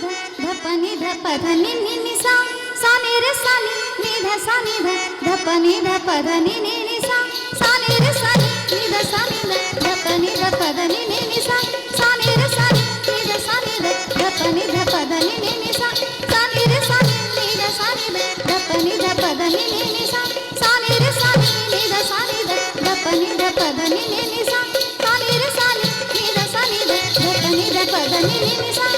ध धप नि धप ध नि नि नि सा सा नि र सा नि नि ध सा नि ध धप नि धप ध नि नि नि सा सा नि र सा नि नि ध सा नि ध धप नि धप ध नि नि नि सा सा नि र सा नि नि ध सा नि ध धप नि धप ध नि नि नि सा सा नि र सा नि नि ध सा नि ध धप नि धप ध नि नि नि सा सा नि र सा नि नि ध सा नि ध धप नि धप ध नि नि नि सा सा नि र सा नि नि ध सा नि ध धप नि धप ध नि नि नि सा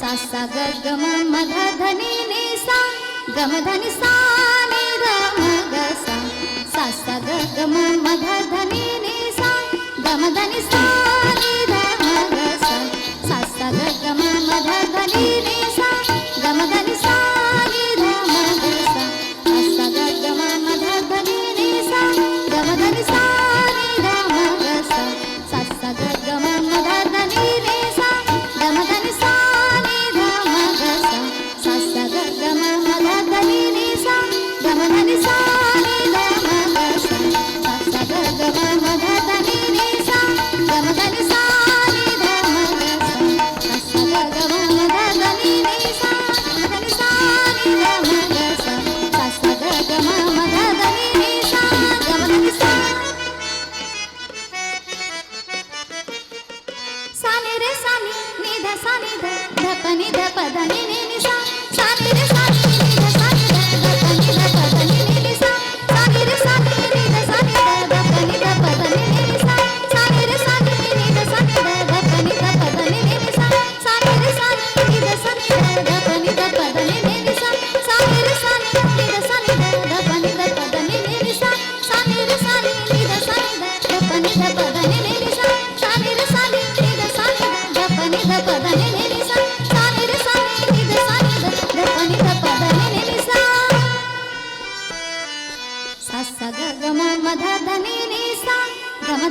సా సా గ గ మ మ ధ ధ ని ని సా గ మ ధ ని సా ని గ మ గ సా సా సా గ గ మ మ ధ ధ ని ని సా గ మ ధ ని సా ని ధ మ గ సా సా సా గ గ మ మ ధ ధ ని ని సా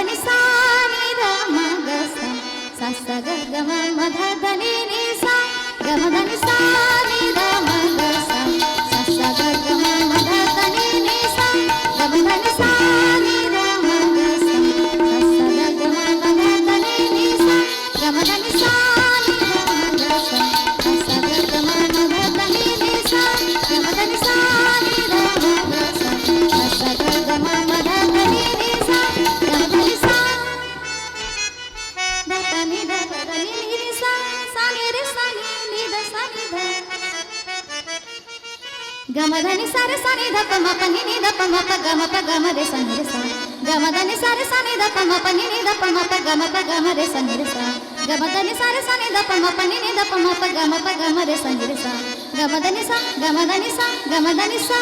ధని సాని రామ గసం धनि सान सस्ता ग धनि नि धनि सी। रामा ग ద ప ని ద ప ద ని ని ని సా సా ని రి సా ని ని ద సా ని ద గ మ ధ ని సా రి సా ని ద ప మ ప ని ని ద ప మ ప గ ప గ మ రి సా ని రి సా గ మ ధ ని ద ప మ ప ని ని ద ప మ ప గ ప గ మ రి ని రి సా గ మ ధ ని ద ప మ ప ని ని ద ప మ ప గ ప గ మ రి ని రి సా గ మ సా గ మ సా గ మ సా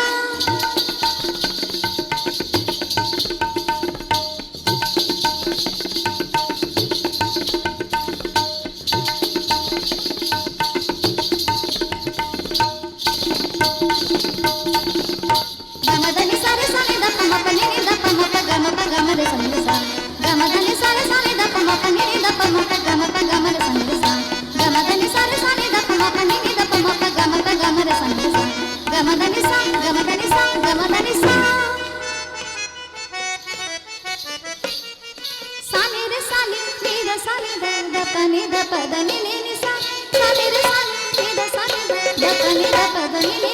సని దప మప నిని గమ ప గమ సా గమదని సరి సని దప మప నిని దప గమ ప గమ గమ ప గమ సా సా సా సాని సాని సాని ద ని ని ని సా సాని సాని సాని ద ని ని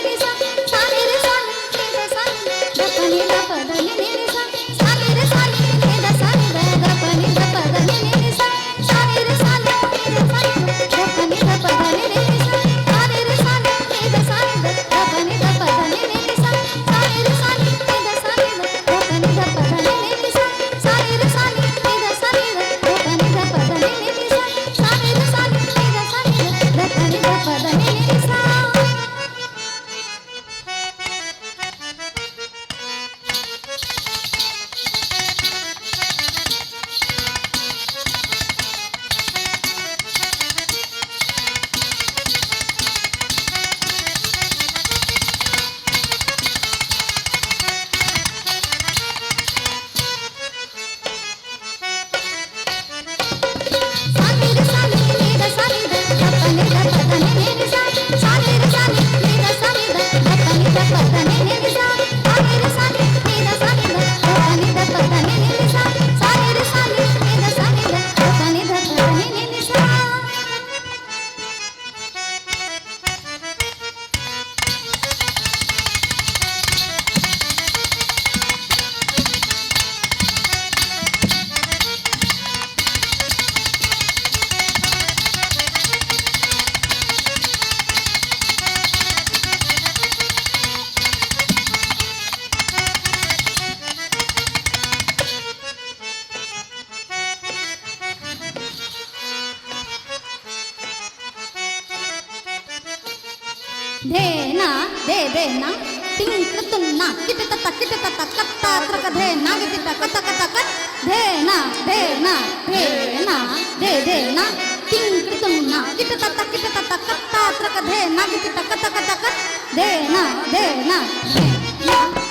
ಧೇನಾ ದೇ ದೇನಾ ಟಿಂಗ್ ಕೃತುನ್ನ ಕಿಟ ತತ್ತ ಕಿಟ ತತ್ತ ಕತ್ತ ತ್ರಕ ಧೇನಾ ಗಿಟ ಕತ ಕತ ಕತ್ ಧೇನಾ ಧೇನಾ ಧೇನಾ ದೇ ದೇನಾ ಟಿಂಗ್ ಕೃತುನ್ನ ಕಿಟ ತತ್ತ ಕಿಟ ತತ್ತ ಕತ್ತ ತ್ರಕ ಧೇನಾ ಗಿಟ ಕತ ಕತ ಕತ್ ಧೇನಾ ಧೇನಾ ಧೇನಾ